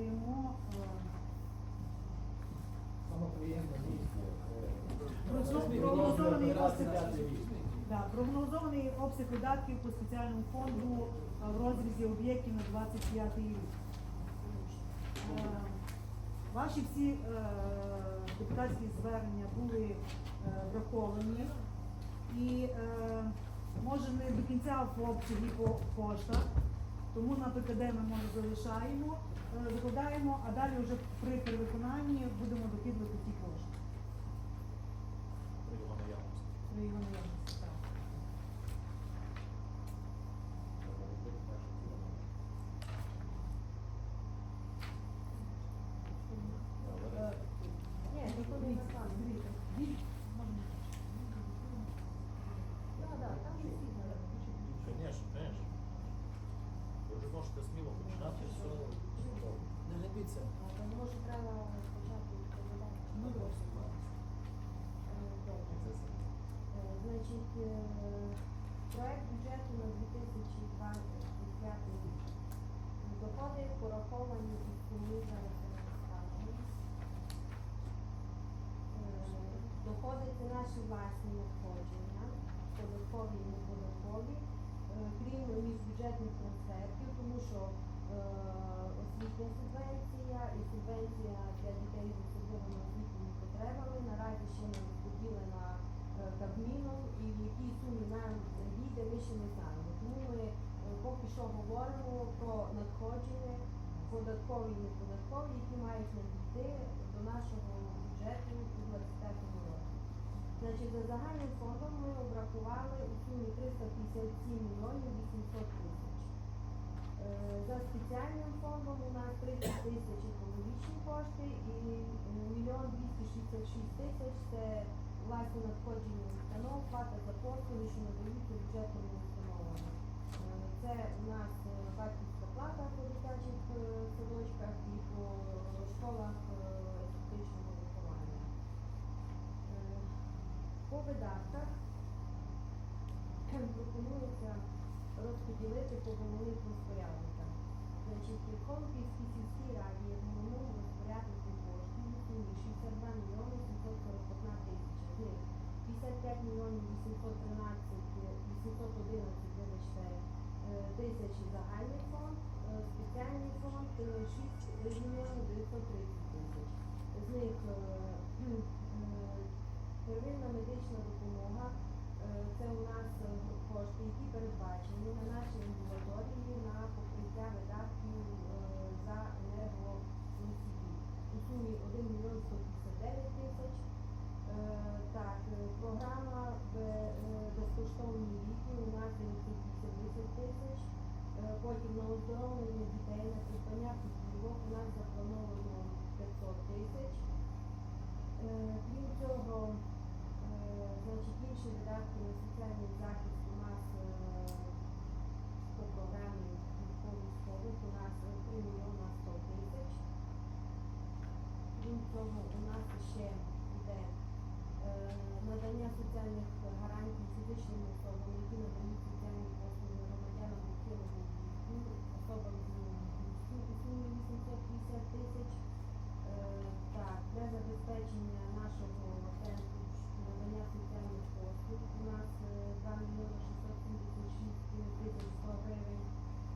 надаємо прогнозований обсяг да, прогнозований обсяг видатків по спеціальному фонду в розрізі об'єктів на 25 рік. Е, ваші всі е, депутатські звернення були е, враховані і може не до кінця в обсягі по коштах, тому на ПКД ми може залишаємо викладаємо, а далі вже при перевиконанні будемо докидувати ті кошти. При його наявності. При його наявності, так. Е, Ні, не дивіться, можна. Так, так, там всі. Звісно, звісно. Ви вже можете сміло починати все. Не гнебіться. А, Тому що треба спочатку відповідати. Ну, добре. Е. Е, Значить, е, проект бюджету на 2025 рік. Доходи пораховані. Е, Доходи це наші власні надходження, податкові і неподаткові, крім міжбюджетних трансфертів, тому що освітня субвенція і субвенція для дітей з особливими освітніми потребами наразі ще не розподілена е, Кабміном і в якій сумі нам йде, ми ще не знаємо. Тому ми е, поки що говоримо про надходження податкові і неподаткові, які мають надійти до нашого бюджету у 2025 році. Значить, за загальним фондом ми обрахували у сумі 357 мільйонів 800 тисяч. Е, За спеціальним фондом у нас 30 тисяч екологічні кошти і е, мільйон 266 тисяч це власні надходження установ, плата за послуги, що надаються бюджетними установами. Е, Це у нас е, батьківська плата по дитячих е, садочках і по школах е, естетичного виховання. Е, По видатках пропонується розподілити по головних розпорядниках. Значить, Холківській сільській раді є головному розпоряднику коштів у сумі 62 мільйони 741 тисяча. З них 55 мільйонів 813, е, 811, вибачте, е, тисячі загальний фонд, е, спеціальний фонд е, 6 мільйонів 930 тисяч. З них е, е, первинна медична допомога. Е, Це у нас е, кошти, які передбачені на нашій амбулаторії на покриття видатків е, за енергоносії. У сумі 1 мільйон 159 тисяч. Е, Так, е, програма «Бе- безкоштовні ліки у нас 980 тисяч. Потім на оздоровлення дітей, на придбання путівок у нас заплановано 500 тисяч. Крім цього, значить, інші видатки на соціальний захист по у нас е, 3 мільйона 100 тисяч. Крім цього, у нас ще йде е, надання соціальних гарантій фізичним особам, які надають соціальні послуги громадянам віку, особам з інвалідністю у сумі 850 тисяч. Е, для забезпечення нашого центру надання соціальних послуг у нас е, 2 мільйони 676 тисяч 100 гривень.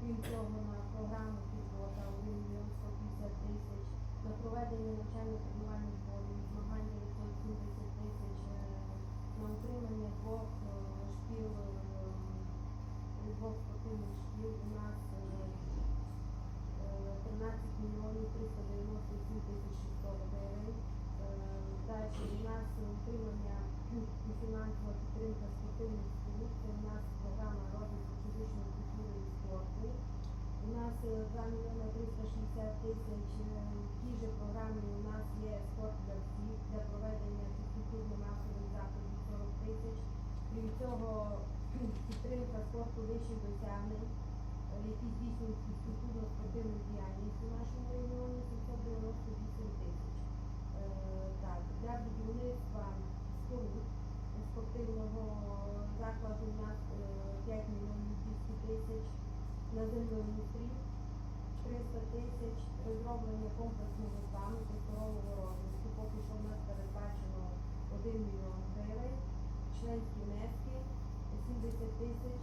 Крім цього, на програму підготовка 1 мільйон 150 тисяч. На проведення навчально-тренувальних зборів, змагання 970 тисяч. е, На утримання двох е, шкіл, е, двох спортивних шкіл у нас е, е, 13 мільйонів 397 тисяч 600 гривень. Е, Далі у нас утримання і фінансова підтримка спортивних споруд. Це у нас програма розвитку фізичної культури і спорту. У нас 2 мільйони 360 тисяч. Е, В тій же програмі у нас є спорт для всіх для проведення фізкультурно-масових заходів 40 тисяч. Крім цього, підтримка спорту вищих досягнень, е, які здійснюють фізкультурно-спортивну діяльність у нашому регіоні 798 тисяч. Е, Так, для будівництва споруд спортивного закладу у нас е, 5 мільйонів 200 тисяч на землеустрій, 300 тисяч розроблення комплексного плану просторового розвитку. Поки що в нас передбачено 1 мільйон гривень. членські внески 70 тисяч,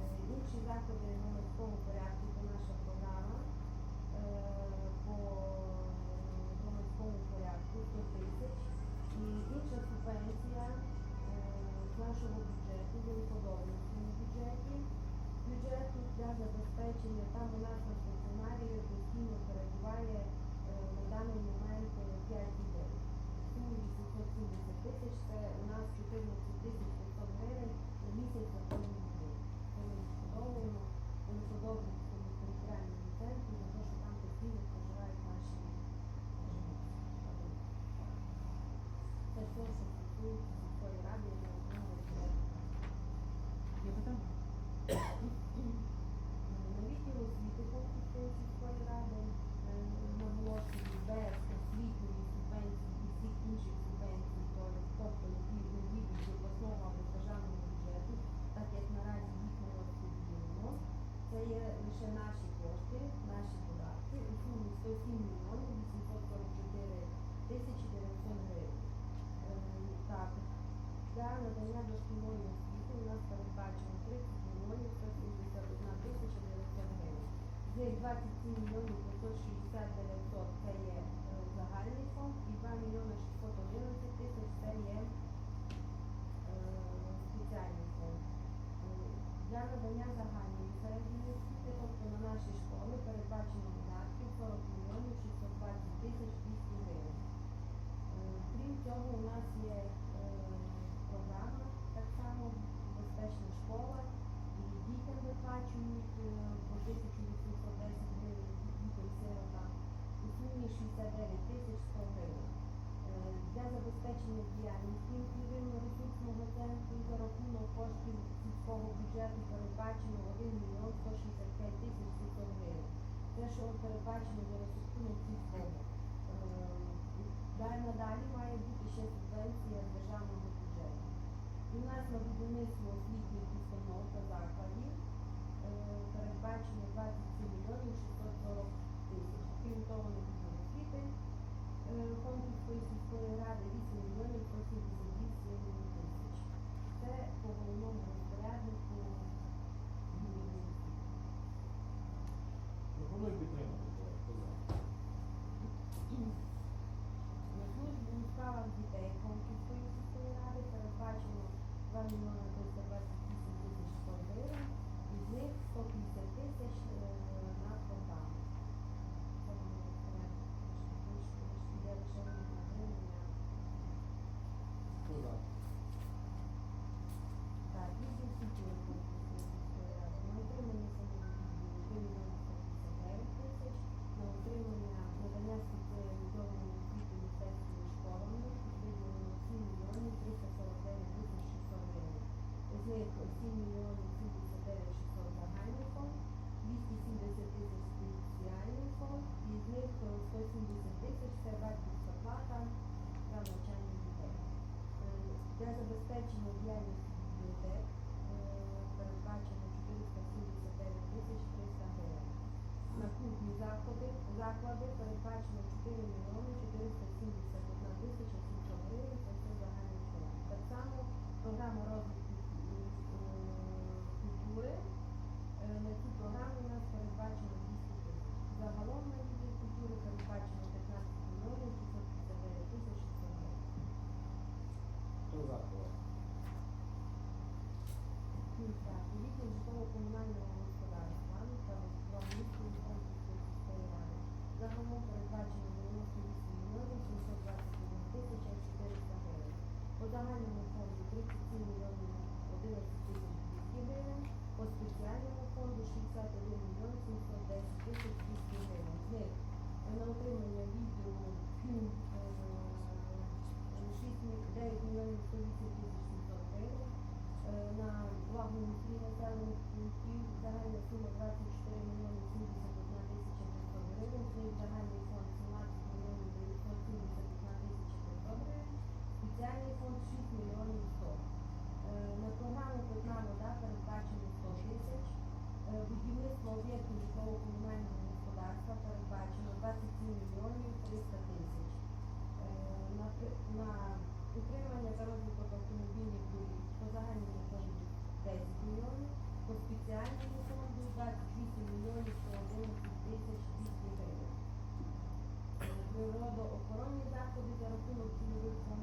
Е, інші заходи громадського порядку, це наша програма е, по громадському порядку 100 тисяч. І інша субвенція е, з нашого бюджету, в подобності бюджеті. Бюджету для забезпечення там у нас на стаціонарі постійно перебуває е, на даний момент е, 5 людей. Сумі 870 тисяч, це у нас 14 тисяч 500 гривень на місяць на кожен людей. Ми відшкодовуємо, подобаємо територіальному центрі за те, що там постійно проживають наші жителі. Це все, що стосується сільської ради, і окремого бюджету. Є питання? На відділ освіти Конкурсної сільської ради е, наголошую без освітньої субвенції і всіх інших субвенцій, то- тобто які не війдуть з обласного або з державного бюджету, так як наразі їх не розподілено. Це лише наші кошти, наші податки у сумі 107 мільйонів 844 тисячі 900 гривень. Е, Так, для надання дошкільної освіти у нас передбачено 30 мільйонів 171 тисяча 900 гривень. З них 27 мільйонів 560 900 це є е, загальний фонд і 2 мільйони 611 тисяч це є е, спеціальний фонд. Е, Для надання загальної середньої освіти, наші школи передбачено видатків 40 мільйонів 620 тисяч 200 гривень. Е, Крім цього, у нас є е, програма так само безпечна школа, і дітям виплачують е, по 1810 гривень дітям сиротам у сумі 69 тисяч 100 гривень. Для забезпечення діяльності інклюзивно-ресурсного центру за рахунок коштів сільського бюджету передбачено 1 мільйон 165 тисяч 700 гривень. Те, що передбачено за рахунок сільського. Е, Далі надалі має бути ще субвенція з державного бюджету. І у нас на будівництво освітніх установ та закладів е, передбачено 27 мільйонів 640 тисяч. Крім того, на відділ освіти е, Конкурської сільської ради 8 мільйонів 178 тисяч. Це по головному Only good thing. Для забезпечення діяльності бібліотек е, передбачено 479 тисяч 300 гривень. На кухні заходи, заклади передбачено 4 мільйони 471 тисяча 700 гривень, це все загальний фонд. Так само програма розвитку культури. Е, На цю програму у нас передбачено 200 тисяч. Загалом на культури передбачено 15 мільйонів 659 тисяч 600 гривень. Хто за? Давай. Так, відділ житлово-комунального господарства та благоустрою Франківської сільської ради. Загалом передбачено 98 мільйонів 721 тисяча 400 гривень. По загальному фонду 37 мільйонів 11 тисяч 200 гривень. По спеціальному фонду 61 мільйон 710 тисяч 200 гривень. З них е, на утримання відділу е, 6 міль- 9 мільйонів 108 тисяч 700 гривень. Е, на благоустрій населених пунктів загальна сума 24 мільйони 71 тисяча 500 гривень, з них загальний фонд 17 мільйонів 971 тисяча 500 гривень, спеціальний фонд 6 мільйонів 100. Е, На програму «Питна вода» передбачено 100 тисяч, Е, будівництво об'єктів житлово-комунального господарства передбачено 27 мільйонів 300 тисяч. Е, На, Утримання та розвиток автомобільних доріг по загальному фонду 10 мільйонів, по спеціальному фонду 28 мільйонів 111 тисяч 200 гривень. Природоохоронні заходи за рахунок цільових фондів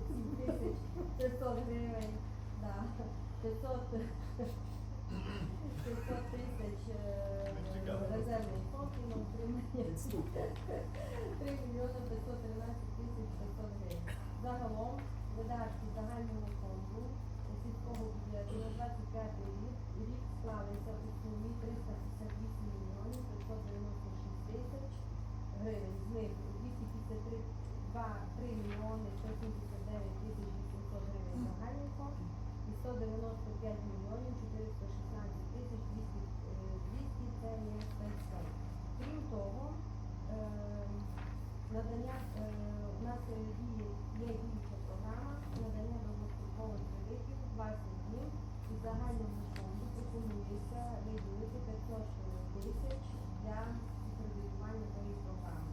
тисяч 600 гривень, да, 500, 500 тисяч резервний фонд на утримання 3 мільйони 513 тисяч 500 гривень. Загалом видатки загального фонду сільського бюджету на 25 рік рік З них 253 мільйони 700 гривень загальний фонд і 195 мільйонів 416 тисяч 200 це є пенсій. Крім того, е, надання е, у нас є інша програма надання безпекових кредитів 20 днів і загальному фонду пропонується виділити 500 тисяч для кредитування цієї програми.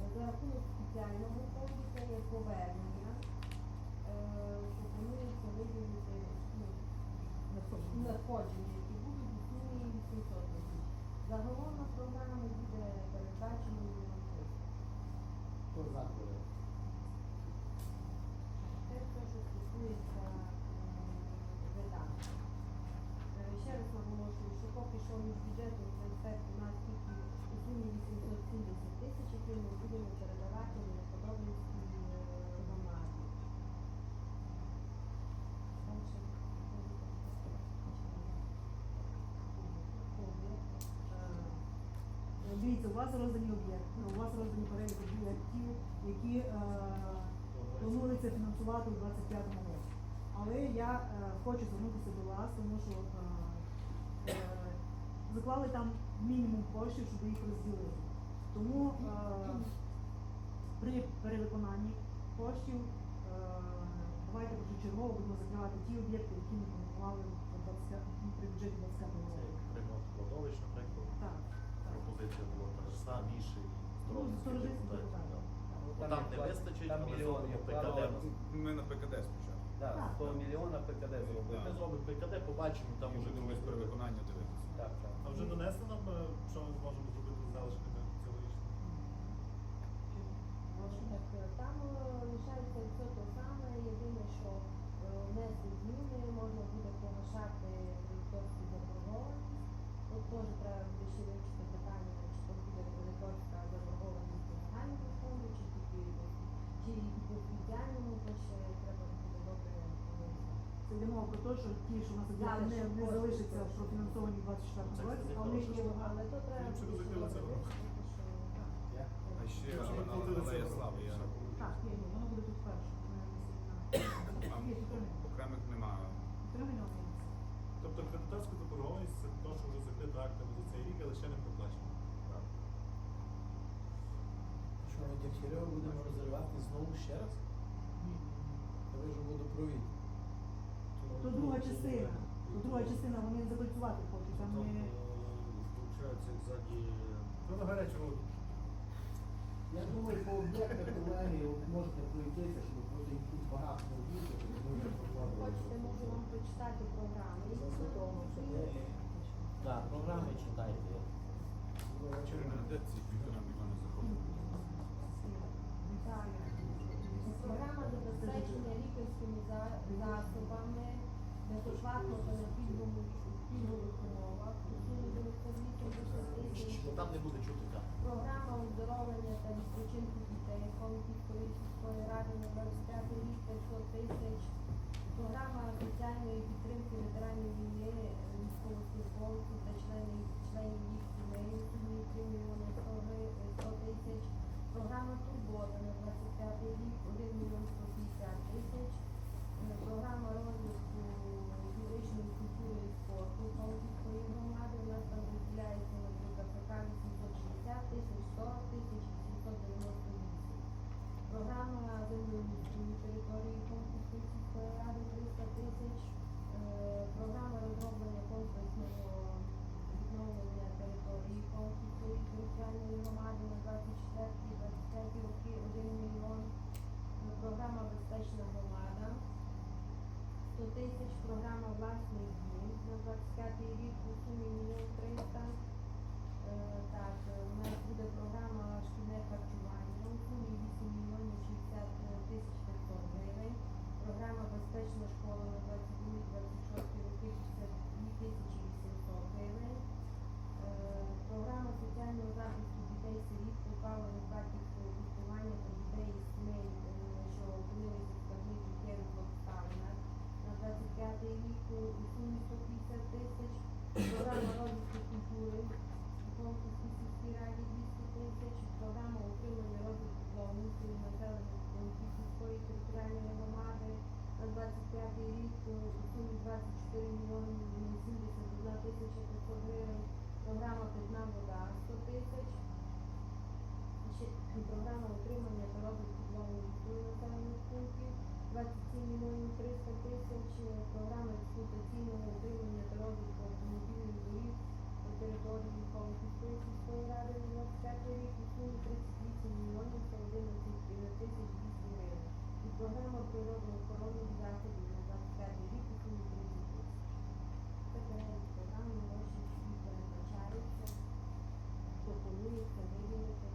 Е, за рахунок спеціального фонду це є повернення. Пропонується виділити надходження, які будуть у сумі 800 тисяч. Загалом на програму буде передбачено мільйон тисяч. Хто за? колеги? Це все, що стосується м, видатків. Е, Ще раз наголошую, що поки що між бюджетом трансфер у нас тільки у сумі 870 тисяч, які ми будемо передавати на Подобинській е, громаді. Дальше. Е, Дивіться, у вас роздані об'єкти, у вас роздані перелік об'єктів, які е, планується фінансувати у 25-му році. Але я е, хочу звернутися до вас, тому що е, е, заклали там мінімум коштів, щоб їх розділити. Тому е, при перевиконанні коштів е, давайте першочергово будемо закривати ті об'єкти, які ми планували при бюджеті 25 Це року. як ремонт кладовищ, наприклад. Так. Була та ж сама, більше і Ну, депутатів. да. Там не вистачить, там але мільйон зробимо є ПКД. Ми на ПКД спочатку. Так, Так. 100 мільйона ПКД зробили. Ми зробимо ПКД, побачимо, там Там вже дивись перевиконання дивитися. Так, так. А вже донесли нам, е, що ми зможемо зробити з залишками цьогорічного? Так, е, там е, лишається все те саме, єдине, що е, внесли зміни, можна буде погашати заборгованість. От теж треба буде ще вивчити питання, чи то буде кредиторська заборгованість по загальному фонду, чи тільки по- чи і по спеціальному, то ще треба буде добре подивитися. Це йде мова про те, що ті, що у нас об'єкти не, не коштів. профінансовані в 24 році, а в є Але то треба. А ще Може, ми але- платили але я це слабий. Я Так, є, ні, воно буде тут перше. Є окремих немає. Тобто кредиторська заборгованість це те, що вже закрито актами за цей рік, але ще не проплачено. Що ми Дегтярьова будемо розривати знову ще раз? Та ви ж водопровід. То друга частина. То друга частина, вони закольцювати хочуть. Там Там, не... е, виходить, ззаді на гарячу. Я думаю, по об'єктах, колеги, можете пройтися, щоб просто їх тут багато об'єктів, щоб ми вже прокладали. Хочете, можу вам прочитати програму. не Так, програми читайте. Через де ці півтора мільйони заходить? Програма забезпечення лікарськими за- засобами безоплатно та на пільгових умовах. у сумі 98 тисяч. Там не буде чути так. Програма оздоровлення та відпочинку дітей Холодівської сільської ради на 25 рік 500 тисяч. Програма соціальної підтримки ветеранів війни, е, військовослужбовців та членів членів їх сімей у сумі 3 мільйони 100 гри- е, 100 тисяч. Програма Турбота на 25 рік 1 мільйон 150 тисяч. Е, Програма розвитку фізичної культури і спорту Калківської громади. У нас там виділяється на КПК 860 тисяч, 40 тисяч, 898. Програма землеустрою території конкурсу сільської ради 300 тисяч. Е, Програма розроблення комплексного відновлення території конкурсу територіальної громади на 24-25 роки 1 мільйон. Е, Програма безпечна громада 100 тисяч. Програма власний дім на 25 рік у сумі 1 300 Е, Так, е, у нас буде програма шкільне харчування у сумі 8 мільйонів 60 тисяч 500 гривень. Програма безпечна школа на 22-26 роки 62 тисячі 800 гривень. Е, Програма соціального захисту дітей сиріт, позбавлених батьківського піклування та дітей із сімей, е, що опинилися в складних життєвих обставинах на 25 рік у сумі 150 тисяч. Програма розвитку культури раді 200 тисяч. Програма утримання розвитку благоустрою населених пунктів сільської територіальної громади на 25 рік у сумі 24 мільйони 71 тисяча 500 гривень. Програма питна вода 100 тисяч. Програма утримання та розвитку благоустрою населених пунктів 27 мільйонів 300 тисяч. програми експлуатаційного утримання розвитку автомобільних доріг на території Холодівської сільської ради на 25 рік у сумі 38 мільйонів 11 тисяч 200 гривень. І програма природоохоронних заходів на 25 рік у сумі 30 тисяч. Це перелік програм, гроші які передбачаються, пропонується виділити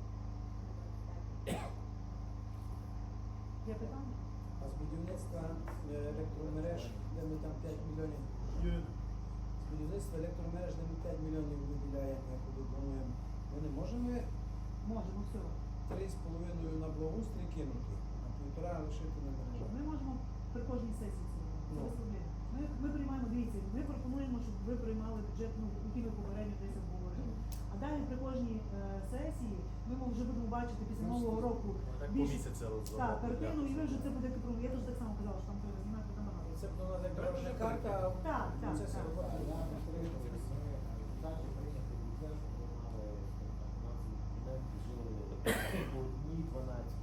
на 25 рік. Є питання? А з будівництва е, електромереж, де ми там 5 мільйонів. Будівництва електромереж, де ми 5 мільйонів виділяємо, як плануємо. Ми не можемо Можемо все. 3,5 на благоустрій кинути, а півтора лишити на мережах. Ми можемо при кожній сесії це. Це Ну. Ми, ми приймаємо, дивіться, ми пропонуємо, щоб ви приймали бюджет, ну, який ми попередньо десь обговорили. А далі при кожній е, сесії ми вже будемо бачити після Ну, нового року Так по більш місяця так, розробляти. картину, і ви вже це буде контролювати. Я теж так само казала, що там треба знімати там багато. Це б до дорожня карта, Так, так, це все так. робота. Я підтримую, ми результаті прийняти бюджет, щоб ми мали там, 15 дітей, жили по одній 12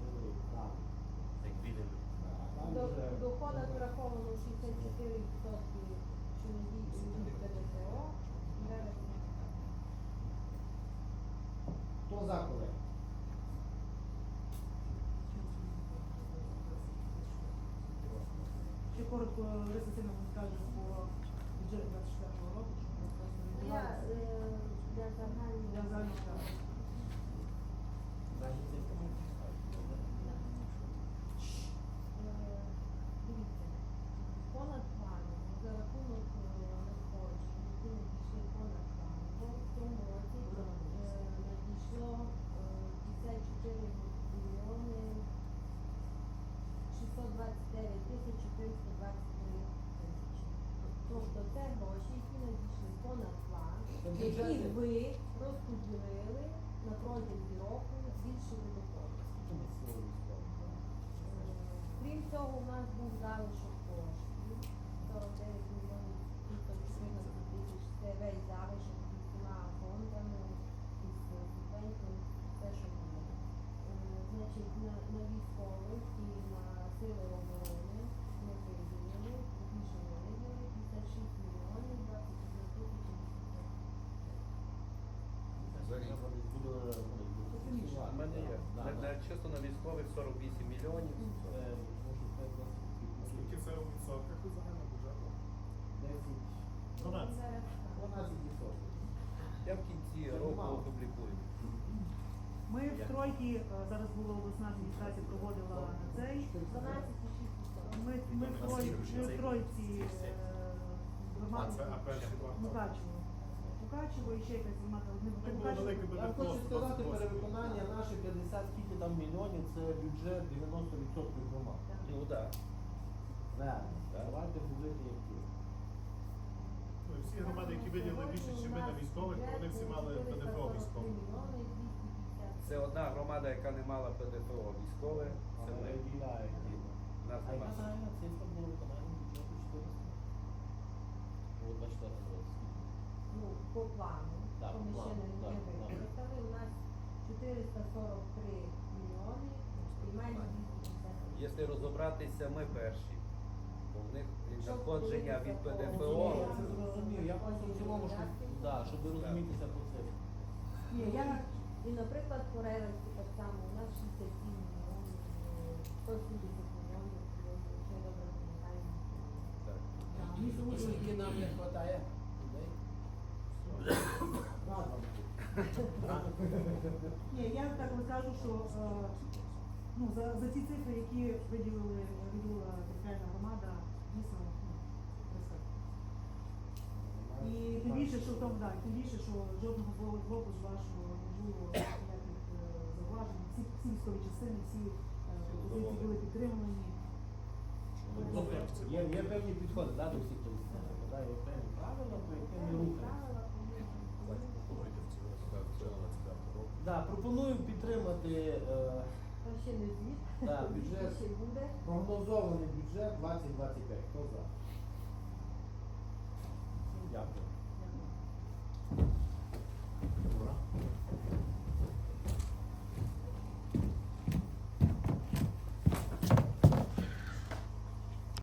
жили там. Як білі. А там До- вже Доходах враховано 64%, що не діють від ПДФО, і решту. Хто за колеги? Ще коротко Скаже по бюджету 24 року, щоб ми просто е, для загального. Для загального так. Е, Дивіться, понад планом, за рахунок е, надходжень, які надійшли понад планом, бо в цьому році е, надійшло е, 54 мільйони 629 тисяч 423 тисячі. Тобто це гроші, які надійшли понад план, Бюджетні. ви розподілили на протязі року, збільшили доходи. Крім цього, у нас був залишок коштів 49 мільйонів 314 тисяч. Це весь залишок з усіма фондами, із субвенціями, все, що було. Е, Значить, на, на військових і на сили оборони ми виділили, збільшення виділили 56 мільйонів 21 тисячі 800. У мене на- Чисто на військових 48 мільйонів. Це, це досить Скільки це у відсотках від загального бюджету? 12. 12 відсотків. Я в кінці року опублікую. Ми в тройки, е, зараз була обласна адміністрація проводила цей. 12,6%. Ми, ми, в трой, ми в тройці е, А громади це а і ще якась. Не Так було Мукачево. велике Я хочу сказати, перевиконання наші 50 скільки там мільйонів, це бюджет 90% громад. Ну так. Верно. Давайте говорити як є. Ну, всі громади, які виділили більше, ніж ми на військових, то вони всі мали ПДФО військове. Це одна громада, яка не мала ПДФО військове. Це ми. Нас А яка нема. загальна цифра була виконання бюджету 400? О, 24 році. Ну, по плану, Так, по ми ще плану, не, так, не так. використали. У нас 443 мільйони і майже 250. Якщо розібратися, ми перші. Бо в них Щоб надходження від ПДФО. Я це зрозумів. Я просто в цілому, що, да, щоб ви розумітися по цифрах. Ні, я І, наприклад, по ревенці так само, у нас 67 мільйонів, е, 170 мільйонів, якщо я добре пам'ятаю. Так. І скільки нам не вистачає? Ні, я так розкажу, що е, ну, за, за ті цифри, які виділили, виділила територіальна громада, дійсно ну. І тим більше, що тому, да, тим більше, що жодного боку з вашого не було ніяких е, зауважень. Всі, всі військові частини, всі е, пропозиції були підтримані. Є, є певні підходи да, до всіх певні правила, по яким ми рухаємося. Слухайте, в цілому, так, це 25 року. Да, пропоную підтримати е, ще не Да, бюджет. ще буде. прогнозований бюджет 2025. Хто за? Дякую.